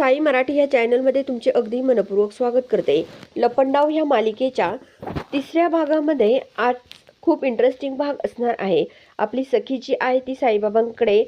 साई मराठी या चॅनलमध्ये तुमचे अगदी मनपूर्वक स्वागत करते. लपंडाव ह्या मालिकेच्या तिसऱ्या भागामध्ये आज खूप इंटरेस्टिंग भाग असणार आहे. आपली सखी जी आहे ती साईबाबांकडे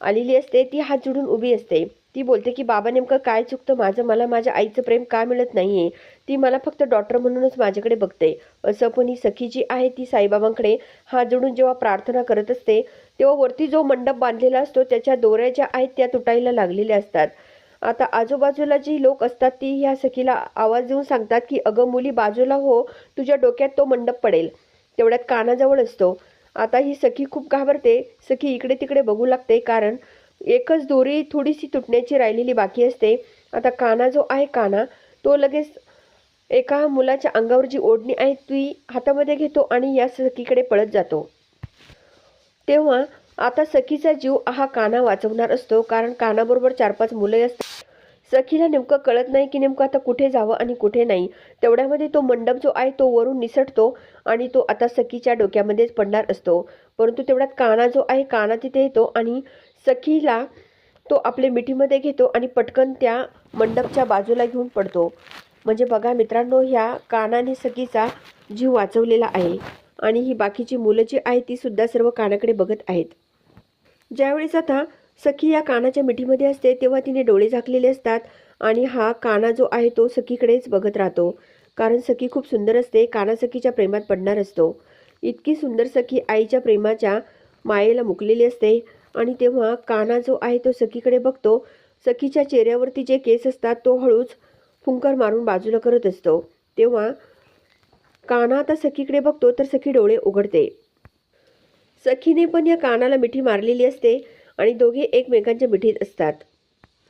आलेली असते. ती हात जोडून उभी असते. ती बोलते की बाबा नेमकं काय चुकतं? माझं मला माझ्या आईचं प्रेम का मिळत नाही आहे ती मला फक्त डॉक्टर म्हणूनच माझ्याकडे बघते. असं पण ही सखी जी आहे ती साईबाबांकडे हात जोडून जेव्हा प्रार्थना करत असते तेव्हा वरती जो मंडप बांधलेला असतो त्याच्या दोऱ्या ज्या आहेत त्या तुटायला लागलेल्या असतात. आता आजूबाजूला जी लोक असतात ती ह्या सखीला आवाज देऊन सांगतात की अगं मुली बाजूला हो तुझ्या डोक्यात तो मंडप पडेल. तेवढ्यात कानाजवळ असतो. आता ही सखी खूप घाबरते. सखी इकडे तिकडे बघू लागते कारण एकच दोरी थोडीशी तुटण्याची राहिलेली बाकी असते. आता काना जो आहे काना तो लगेच एका मुलाच्या अंगावर जी ओढणी आहे ती हातामध्ये घेतो आणि या सखीकडे पळत जातो. तेव्हा आता सखीचा जीव हा काना वाचवणार असतो कारण कानाबरोबर चार पाच मुलं असतात. सखीला नेमकं कळत नाही की नेमकं आता कुठे जावं आणि कुठे नाही. तेवढ्यामध्ये तो मंडप जो आहे तो वरून निसटतो आणि तो आता सखीच्या डोक्यामध्येच पडणार असतो. परंतु तेवढ्यात काना जो आहे काना तिथे येतो आणि सखीला तो आपल्या मिठीमध्ये घेतो आणि पटकन त्या मंडपच्या बाजूला घेऊन पडतो. म्हणजे बघा मित्रांनो ह्या कानाने सखीचा जीव वाचवलेला आहे आणि ही बाकीची मुलं जी आहेत ती सुद्धा सर्व कानाकडे बघत आहेत. ज्यावेळेस आता सखी या कानाच्या मिठीमध्ये असते तेव्हा तिने डोळे झाकलेले असतात आणि हा काना जो आहे तो सखीकडेच बघत राहतो. कारण सखी खूप सुंदर असते काना सखीच्या प्रेमात पडणार असतो. इतकी सुंदर सखी आईच्या प्रेमाच्या मायेला मुकलेली असते आणि तेव्हा काना जो आहे तो सखीकडे बघतो. सखीच्या चेहऱ्यावरती जे केस असतात तो हळूच फुंकर मारून बाजूला करत असतो. तेव्हा काना आता सखीकडे बघतो तर सखी डोळे उघडते. सखीने पण या कानाला मिठी मारलेली असते. आणि दोघे एकमेकांच्या मिठीत असतात.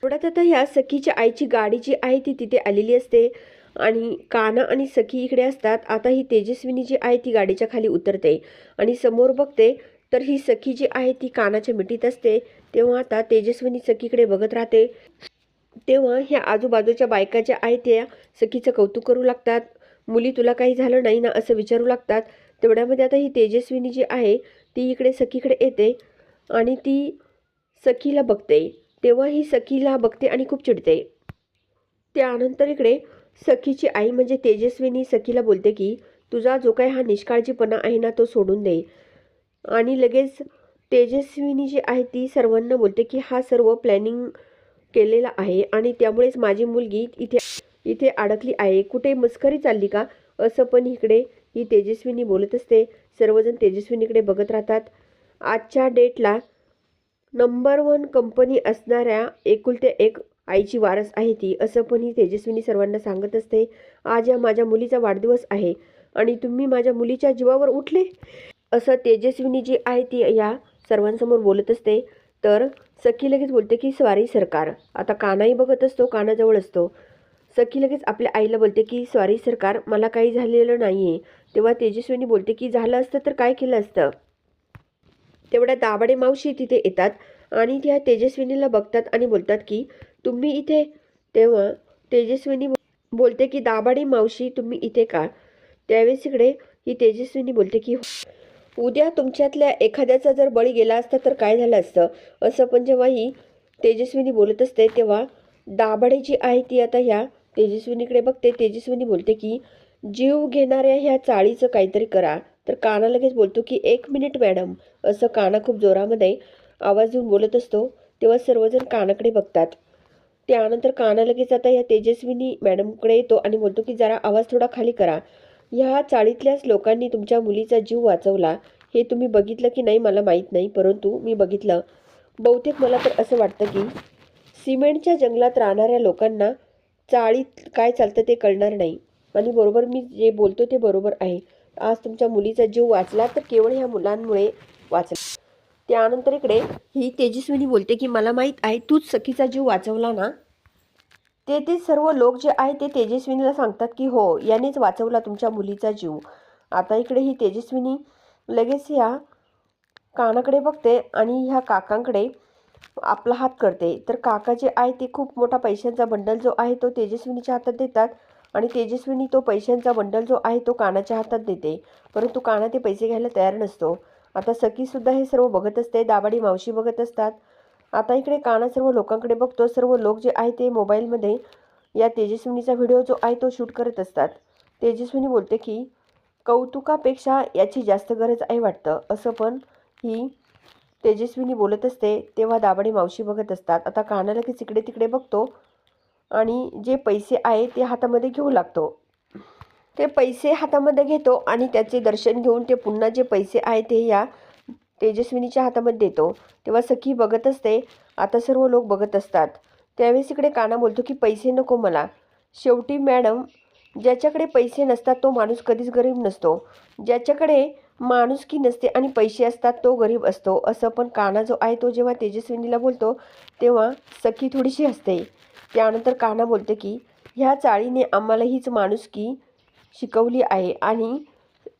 थोड्यात आता ह्या सखीच्या आईची गाडी जी आहे ती तिथे आलेली असते. आणि काना आणि सखी इकडे असतात. आता ही तेजस्विनी जी आहे ती गाडीच्या खाली उतरते आणि समोर बघते. तर ही सखी जी आहे ती कानाच्या मिठीत असते. तेव्हा आता तेजस्विनी सखीकडे बघत राहते. तेव्हा ह्या आजूबाजूच्या बायका ज्या आहेत त्या सखीचं कौतुक करू लागतात. मुली तुला काही झालं नाही ना? असं विचारू लागतात. तेवढ्यामध्ये आता ही तेजस्विनी जी आहे ती इकडे सखीकडे येते. आणि ती सखीला बघते. तेव्हा ही सखीला बघते आणि खूप चिडते. त्यानंतर इकडे सखीची आई म्हणजे तेजस्विनी सखीला बोलते की तुझा जो काय हा निष्काळजीपणा आहे ना तो सोडून दे. आणि लगेच तेजस्विनी जी आहे ती सर्वांना बोलते की हा सर्व प्लॅनिंग केलेला आहे आणि त्यामुळेच माझी मुलगी इथे इथे अडकली आहे. कुठे मस्करी चालली का? असं पण इकडे ही तेजस्विनी बोलत असते. सर्वजण तेजस्विनीकडे बघत राहतात. आजच्या डेटला नंबर वन कंपनी असणाऱ्या एकुलत्या एक आईची वारस आहे ती असं पण ही तेजस्विनी सर्वांना सांगत असते. आज या माझ्या मुलीचा वाढदिवस आहे आणि तुम्ही माझ्या मुलीच्या जीवावर उठले? असं तेजस्विनी जी आहे ती या सर्वांसमोर बोलत असते. तर सखी लगेच बोलते की स्वारी सरकार आता कानाही बघत असतो कानाजवळ असतो. सखी लगेच आपल्या आईला बोलते की स्वारी सरकार मला काही झालेलं नाही आहे तेव्हा तेजस्विनी बोलते की झालं असतं तर काय केलं असतं? तेवढ्या दाभाडे मावशी तिथे येतात आणि त्या तेजस्विनीला बघतात आणि बोलतात की तुम्ही इथे तेव्हा तेजस्विनी बोलते की दाभाडे मावशी तुम्ही इथे का त्यावेळेस इकडे ही तेजस्विनी बोलते की हो, उद्या तुमच्यातल्या एखाद्याचा जर बळी गेला असता तर काय झालं असतं असं पण जेव्हा ही तेजस्विनी बोलत असते तेव्हा दाभाडे जी आहे ती आता ह्या तेजस्विनीकडे बघते. तेजस्विनी बोलते की जीव घेणाऱ्या ह्या चाळीचं काहीतरी करा. तर काना लगेच बोलतो की एक मिनिट मॅडम. असं काना खूप जोरामध्ये आवाज देऊन बोलत असतो. तेव्हा सर्वजण कानाकडे बघतात. त्यानंतर काना लगेच आता या तेजस्विनी मॅडमकडे येतो आणि बोलतो की जरा आवाज थोडा खाली करा. ह्या चाळीतल्याच लोकांनी तुमच्या मुलीचा जीव वाचवला. हे तुम्ही बघितलं की नाही मला माहीत नाही परंतु मी बघितलं. बहुतेक मला तर असं वाटतं की सिमेंटच्या जंगलात राहणाऱ्या लोकांना चाळीत काय चालतं ते कळणार नाही. आणि बरोबर मी जे बोलतो ते बरोबर आहे. आज तुमच्या मुलीचा जीव वाचला तर केवळ ह्या मुलांमुळे वाचला. त्यानंतर इकडे ही तेजस्विनी बोलते की मला माहीत आहे तूच सखीचा जीव वाचवला ना? ते ते सर्व लोक जे आहे ते तेजस्विनीला सांगतात की हो यानेच वाचवला तुमच्या मुलीचा जीव. आता इकडे ही तेजस्विनी लगेच ह्या कानाकडे बघते आणि ह्या काकांकडे आपला हात करते. तर काका जे आहे ते खूप मोठा पैशांचा बंडल जो आहे तो तेजस्विनीच्या हातात देतात. आणि तेजस्विनी तो पैशांचा बंडल जो आहे तो कानाच्या हातात देते. परंतु काना ते पैसे घ्यायला तयार नसतो. आता सखीसुद्धा हे सर्व बघत असते दाबाडी मावशी बघत असतात. आता इकडे काना सर्व लोकांकडे बघतो. सर्व लोक जे आहे ते मोबाईलमध्ये या तेजस्विनीचा व्हिडिओ जो आहे तो शूट करत असतात. तेजस्विनी बोलते की कौतुकापेक्षा याची जास्त गरज आहे वाटतं. असं पण ही तेजस्विनी बोलत असते तेव्हा दाबाडी मावशी बघत असतात. आता कानाला लगेच इकडे तिकडे बघतो. आणि जे पैसे आहे ते हातामध्ये घेऊ लागतो. ते पैसे हातामध्ये घेतो आणि त्याचे दर्शन घेऊन ते पुन्हा जे पैसे आहे ते या तेजस्विनीच्या हातामध्ये देतो. तेव्हा सखी बघत असते. आता सर्व लोक बघत असतात. त्यावेळेस इकडे काना बोलतो की पैसे नको मला. शेवटी मॅडम ज्याच्याकडे पैसे नसतात तो माणूस कधीच गरीब नसतो. ज्याच्याकडे माणुसकी नसते आणि पैसे असतात तो गरीब असतो. असं पण काना जो आहे तो जेव्हा तेजस्विनीला बोलतो तेव्हा सखी थोडीशी असते त्यानंतर काना बोलते की ह्या चाळीने आम्हाला हीच माणुसकी शिकवली आहे आणि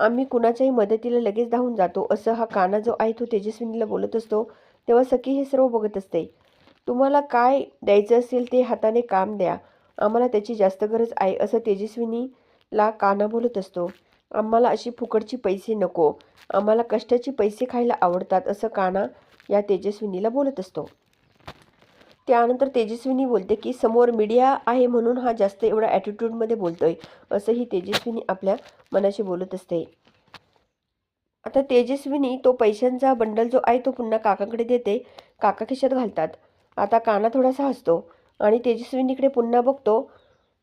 आम्ही कुणाच्याही मदतीला लगेच धावून जातो असं हा काना जो आहे तो तेजस्विनीला बोलत असतो. तेव्हा सखी हे सर्व बघत असते. तुम्हाला काय द्यायचं असेल ते हाताने काम द्या. आम्हाला त्याची जास्त गरज आहे असं तेजस्विनीला काना बोलत असतो. आम्हाला अशी फुकटची पैसे नको. आम्हाला कष्टाची पैसे खायला आवडतात असं काना या तेजस्विनीला बोलत असतो. त्यानंतर तेजस्विनी बोलते की समोर मीडिया आहे म्हणून हा जास्त एवढा ॲटिट्यूडमध्ये बोलतोय असंही तेजस्विनी आपल्या मनाशी बोलत असते. आता तेजस्विनी तो पैशांचा बंडल जो आहे तो पुन्हा काकाकडे देते काका खिशात घालतात. आता काना थोडासा हसतो आणि तेजस्विनीकडे पुन्हा बघतो.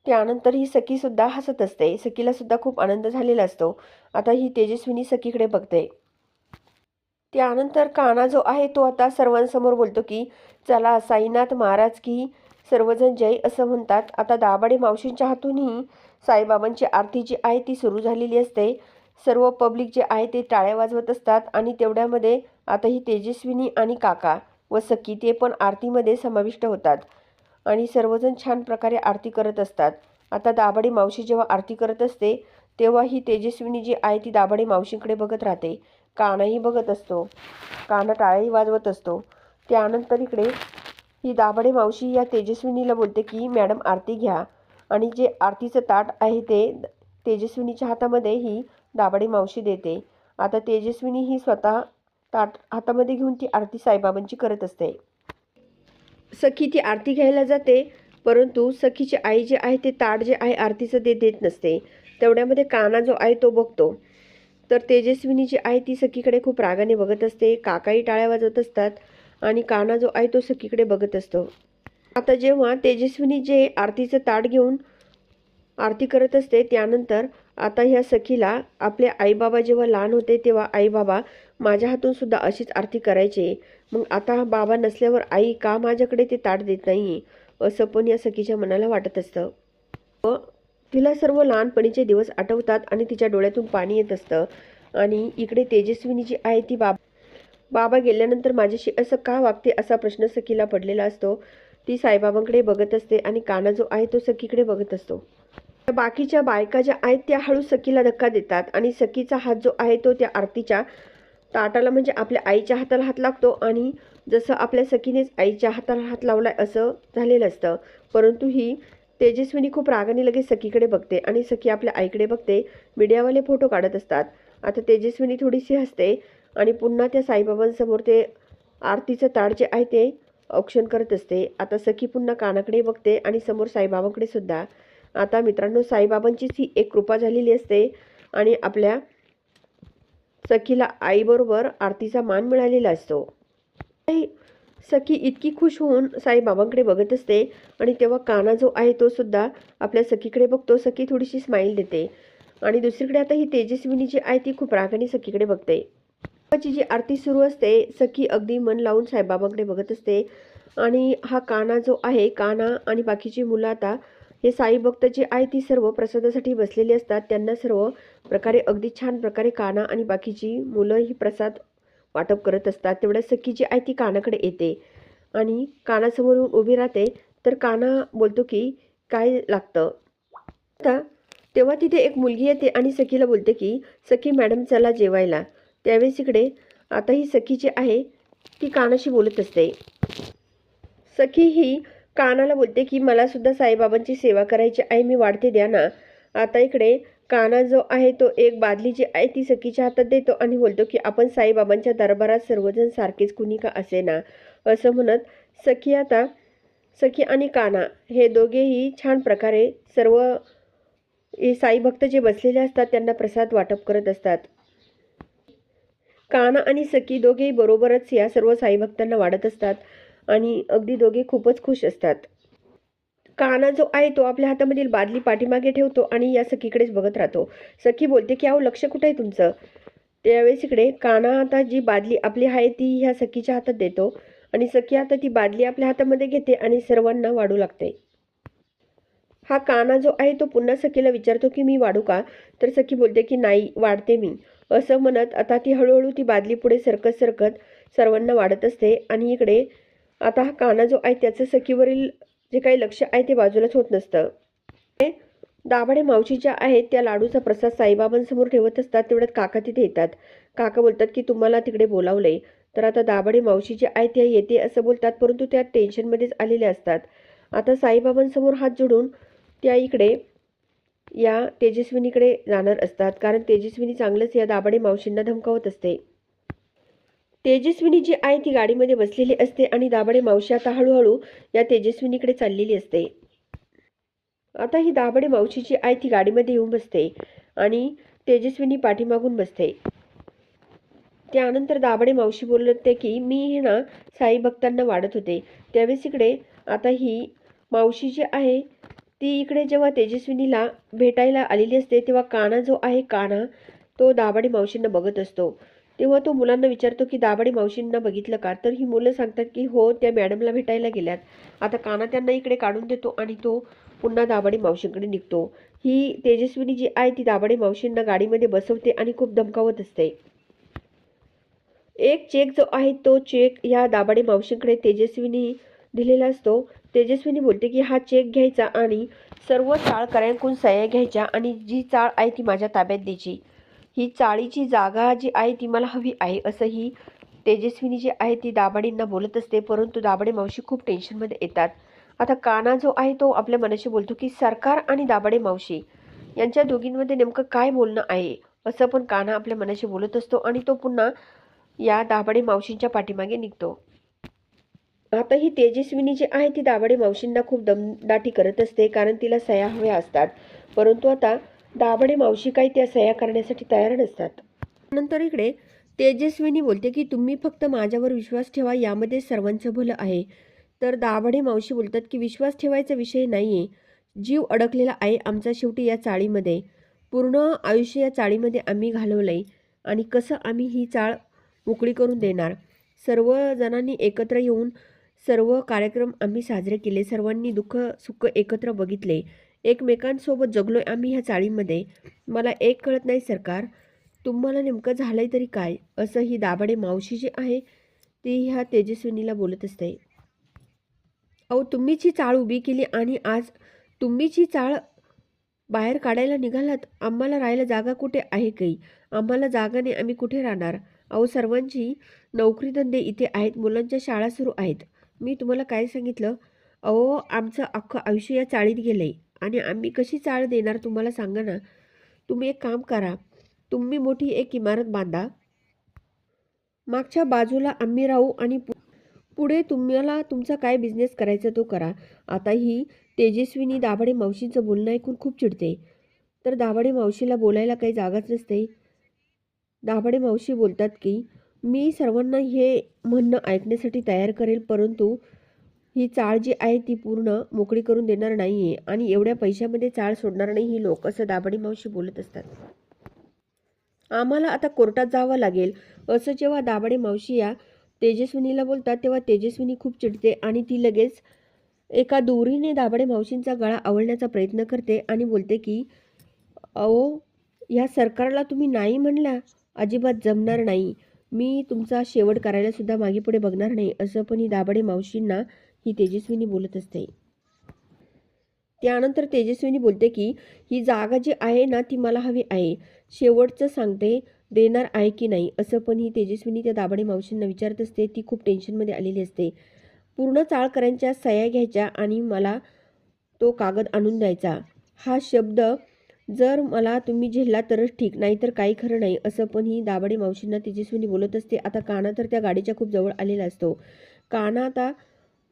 त्यानंतर ही सखीसुद्धा हसत असते. सखीलासुद्धा खूप आनंद झालेला असतो. आता ही तेजस्विनी सखीकडे बघते. त्यानंतर काना जो आहे तो आता सर्वांसमोर बोलतो की चला साईनाथ महाराज की सर्वजण जय असं म्हणतात. आता दाभाडे मावशींच्या हातूनही साईबाबांची आरती जी आहे ती सुरू झालेली असते. सर्व पब्लिक जे आहे ते टाळ्या वाजवत असतात आणि तेवढ्यामध्ये आता ही तेजस्विनी आणि काका व सखी ते पण आरतीमध्ये समाविष्ट होतात आणि सर्वजण छान प्रकारे आरती करत असतात. आता दाभाडे मावशी जेव्हा आरती करत असते तेव्हा ही तेजस्विनी जी आहे ती दाभाडे मावशींकडे बघत राहते. कानाही बघत असतो. काना टाळाही वाजवत असतो. त्यानंतर इकडे ही दाभाडे मावशी या तेजस्विनीला बोलते की मॅडम आरती घ्या. आणि जे आरतीचं ताट आहे ते तेजस्विनीच्या हातामध्ये ही दाभाडे मावशी देते. आता तेजस्विनी ही स्वतः ताट हातामध्ये घेऊन ती आरती साईबाबांची करत असते. सखी ती आरती घ्यायला जाते परंतु सखीची आई जे आहे ते ताट जे आहे आरतीचं ते देत नसते. तेवढ्यामध्ये काना जो आहे तो बघतो. तर तेजस्विनी जी आहे ती सखीकडे खूप रागाने बघत असते. काकाही टाळ्या वाजवत असतात आणि काना जो आहे तो सखीकडे बघत असतो. आता जेव्हा तेजस्विनी जे आरतीचं ताट घेऊन आरती करत असते त्यानंतर आता ह्या सखीला आपले आईबाबा जेव्हा लहान होते तेव्हा आईबाबा माझ्या हातून सुद्धा अशीच आरती करायचे. मग आता बाबा नसल्यावर आई का माझ्याकडे ते ताट देत नाही? असं पण या सखीच्या मनाला वाटत असतं. व तिला सर्व लहानपणीचे दिवस आठवतात आणि तिच्या डोळ्यातून पाणी येत असतं. आणि इकडे तेजस्विनी जी आहे ती बाब बाबा गेल्यानंतर माझ्याशी असं का वागते असा प्रश्न सखीला पडलेला असतो. ती साईबाबांकडे बघत असते आणि काना जो आहे तो सखीकडे बघत असतो. बाकीच्या बायका ज्या आहेत त्या हळू सखीला धक्का देतात आणि सखीचा हात जो आहे तो त्या आरतीच्या ताटाला म्हणजे आपल्या आईच्या हाताला हात लागतो आणि जसं आपल्या सखीनेच आईच्या हाताला हात लावला असं झालेलं असतं. परंतु ही तेजस्विनी खूप रागाने लगेच सखीकडे बघते आणि सखी आपल्या आईकडे बघते मीडियावाले फोटो काढत असतात. आता तेजस्विनी थोडीशी हसते आणि पुन्हा त्या साईबाबांसमोर ते आरतीचं ताड जे आहे ते औक्षण करत असते. आता सखी पुन्हा कानाकडे बघते आणि समोर साईबाबांकडे सुद्धा. आता मित्रांनो साईबाबांचीच ही एक कृपा झालेली असते आणि आपल्या सखीला आईबरोबर आरतीचा मान मिळालेला असतो. सखी इतकी खुश होऊन साईबाबांकडे बघत असते आणि तेव्हा काना जो आहे तो सुद्धा आपल्या सखीकडे बघतो. सखी थोडीशी स्माईल देते. आणि दुसरीकडे आता ही तेजस्विनी जी आहे ती खूप रागाने सखीकडे बघते. ची जी आरती सुरू असते सखी अगदी मन लावून साईबाबांकडे बघत असते. आणि हा काना जो आहे काना आणि बाकीची मुलं आता हे साई भक्त जे आहे ती सर्व प्रसादासाठी बसलेली असतात. त्यांना सर्व प्रकारे अगदी छान प्रकारे काना आणि बाकीची मुलं ही प्रसाद वाटप करत असतात तेवढ्या सखी जी आहे ती कानाकडे येते आणि कानासमोर येऊन उभी राहते. तर काना बोलतो की काय लागतं? आता तेव्हा तिथे एक मुलगी येते आणि सखीला बोलते की सखी मॅडम चला जेवायला. त्यावेळेस इकडे आता ही सखी जी आहे ती कानाशी बोलत असते. सखी ही कानाला बोलते की मला सुद्धा साईबाबांची सेवा करायची आहे मी वाढते द्या ना. आता इकडे काना जो आहे तो एक बादली जी आहे ती सखीच्या हातात देतो आणि बोलतो की आपण साईबाबांच्या दरबारात सर्वजण सारखेच कुणी का असे ना? असं म्हणत सखी आता सखी आणि काना हे दोघेही छान प्रकारे सर्व हे साई भक्त जे बसलेले असतात त्यांना प्रसाद वाटप करत असतात. काना आणि सखी दोघेही बरोबरच या सर्व साई भक्तांना वाढत असतात आणि अगदी दोघे खूपच खुश असतात. काना जो आहे तो आपल्या हातामधील बादली पाठीमागे ठेवतो आणि या सखीकडेच बघत राहतो. सखी बोलते की अहो लक्ष कुठे आहे तुमचं? त्यावेळेस इकडे काना आता जी बादली आपली आहे ती ह्या सखीच्या हातात देतो आणि सखी आता ती बादली आपल्या हातामध्ये घेते आणि सर्वांना वाढू लागते. हा काना जो आहे तो पुन्हा सखीला विचारतो की मी वाढू का? तर सखी बोलते की नाही वाढते मी. असं म्हणत आता ती हळूहळू ती बादली पुढे सरकत सरकत सर्वांना वाढत असते आणि इकडे आता हा काना जो आहे त्याचं सखीवरील जे काही लक्ष आहे ते बाजूलाच होत नसतं. हे दाभाडे मावशी ज्या आहेत त्या लाडूचा प्रसाद साईबाबांसमोर ठेवत असतात तेवढ्यात काका तिथे येतात. काका बोलतात की तुम्हाला तिकडे बोलावलंय. तर आता दाभाडे मावशी जे आहे त्या येते असं बोलतात परंतु त्या टेन्शनमध्येच आलेल्या असतात. आता साईबाबांसमोर हात जोडून त्या इकडे या तेजस्विनीकडे जाणार असतात. कारण तेजस्विनी चांगलंच या दाभाडे मावशींना धमकावत असते. तेजस्विनी जी आहे ती गाडीमध्ये बसलेली असते आणि दाभाडे मावशी आता हळूहळू या तेजस्विनीकडे चाललेली असते. आता ही दाभाडे मावशी जी आहे ती गाडीमध्ये येऊन बसते आणि तेजस्विनी पाठीमागून बसते. त्यानंतर दाभाडे मावशी बोलत होते की मी हे ना साई भक्तांना वाढत होते. त्यावेळेस इकडे आता ही मावशी जी आहे ती इकडे जेव्हा तेजस्विनीला भेटायला आलेली असते तेव्हा काना जो आहे काना तो दाभाडे मावशींना बघत असतो. तेव्हा तो मुलांना विचारतो की दाभाडे मावशींना बघितलं का? तर ही मुलं सांगतात की हो त्या मॅडमला भेटायला गेल्यात. आता काना त्यांना इकडे काढून देतो आणि तो पुन्हा दाभाडे मावशींकडे निघतो. ही तेजस्विनी जी आहे ती दाभाडे मावशींना गाडीमध्ये बसवते आणि खूप धमकावत असते. एक चेक जो आहे तो चेक ह्या दाभाडे मावशींकडे तेजस्विनी दिलेला असतो. तेजस्विनी बोलते की हा चेक घ्यायचा आणि सर्व चाळकऱ्यांकडून सह्या घ्यायच्या आणि जी चाळ आहे ती माझ्या ताब्यात द्यायची. ही चाळीची जागा जी आहे ती मला हवी आहे असंही तेजस्विनी जी आहे ती दाभाडींना बोलत असते. परंतु दाभाडे मावशी खूप टेन्शनमध्ये येतात. आता काना जो आहे तो आपल्या मनाशी बोलतो की सरकार आणि दाभाडे मावशी यांच्या दोघींमध्ये नेमकं काय बोलणं आहे? असं पण काना आपल्या मनाशी बोलत असतो आणि तो पुन्हा या दाभाडे मावशींच्या पाठीमागे निघतो. आता ही तेजस्विनी जी आहे ती दाभाडे मावशींना खूप दमदाटी करत असते कारण तिला सह्या हव्या असतात. परंतु आता दाभाडे मावशी काही त्या सह्या करण्यासाठी तयार नसतात. नंतर इकडे तेजस्विनी बोलते की तुम्ही फक्त माझ्यावर विश्वास ठेवा यामध्ये सर्वांचं भलं आहे. तर दाभाडे मावशी बोलतात की विश्वास ठेवायचा विषय नाही आहे जीव अडकलेला आहे आमचा शेवटी या चाळीमध्ये. पूर्ण आयुष्य या चाळीमध्ये आम्ही घालवलं आहे आणि कसं आम्ही ही चाळ मोकळी करून देणार? सर्व जणांनी एकत्र येऊन सर्व कार्यक्रम आम्ही साजरे केले. सर्वांनी दुःख सुख एकत्र बघितले. एकमेकांसोबत जगलो आहे आम्ही ह्या चाळीमध्ये. मला एक कळत नाही सरकार. तुम्हाला नेमकं झालंय तरी काय? असं ही दाभाडे मावशी जी आहे ती ह्या तेजस्विनीला बोलत असते. अहो तुम्हीच ही चाळ उभी केली आणि आज तुम्हीच ही चाळ बाहेर काढायला निघालात? आम्हाला राहायला जागा कुठे आहे काही आम्हाला जागा नाही आम्ही कुठे राहणार? अहो सर्वांची नोकरी धंदे इथे आहेत मुलांच्या शाळा सुरू आहेत. मी तुम्हाला काय सांगितलं? अहो आमचं अख्खं आयुष्य या चाळीत गेलं आहे आणि आम्ही कशी चाळ देणार तुम्हाला सांगा ना. तुम्ही एक काम करा. तुम्ही मोठी एक इमारत बांधा. मागच्या बाजूला आम्ही राहू आणि पु- पुढे तुम्हाला तुमचा काय बिझनेस करायचा तो करा. आता ही तेजस्विनी दाभाडे मावशींचं बोलणं ऐकून खूप चिडते. तर दाभाडे मावशीला बोलायला काही जागाच नसते. दाभाडे मावशी बोलतात की मी सर्वांना हे म्हणणं ऐकण्यासाठी तयार करेल परंतु ही चाळ जी आहे ती पूर्ण मोकळी करून देणार नाही आहे आणि एवढ्या पैशामध्ये चाळ सोडणार नाही ही लोक असं दाभाडे मावशी बोलत असतात. आम्हाला आता कोर्टात जावं लागेल. असं जेव्हा दाभाडे मावशी या तेजस्विनीला बोलतात तेव्हा तेजस्विनी खूप चिडते आणि ती लगेच एका दोरीने दाभाडे मावशींचा गळा आवळण्याचा प्रयत्न करते आणि बोलते की अहो या सरकारला तुम्ही नाही म्हणल्या अजिबात जमणार नाही. मी तुमचा शेवट करायला सुद्धा मागे पुढे बघणार नाही. असं पण ही दाभाडे मावशींना ही तेजस्विनी बोलत असते. त्यानंतर तेजस्विनी बोलते की ही जागा जी आहे ना ती मला हवी आहे. शेवटचं सांगते देणार आहे की नाही? असं पण ही तेजस्विनी त्या दाभाडे मावशींना विचारत असते. ती खूप टेन्शनमध्ये आलेली असते. पूर्ण चाळकरांच्या सह्या घ्यायच्या आणि मला तो कागद आणून द्यायचा. हा शब्द जर मला तुम्ही झेलला तरच ठीक नाही तर काही खरं नाही असं पण ही दाभाडे मावशींना तेजस्विनी बोलत असते. आता काना तर त्या गाडीच्या खूप जवळ आलेला असतो. काना आता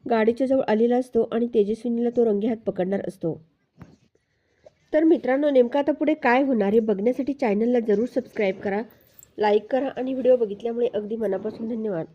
गाडीच्या जवळ आलेला असतो आणि तेजस्विनीला तो रंगेहात पकडणार असतो. तर मित्रांनो नेमकं आता पुढे काय होणार हे बघण्यासाठी चॅनलला जरूर सबस्क्राईब करा लाईक करा आणि व्हिडिओ बघितल्यामुळे अगदी मनापासून धन्यवाद.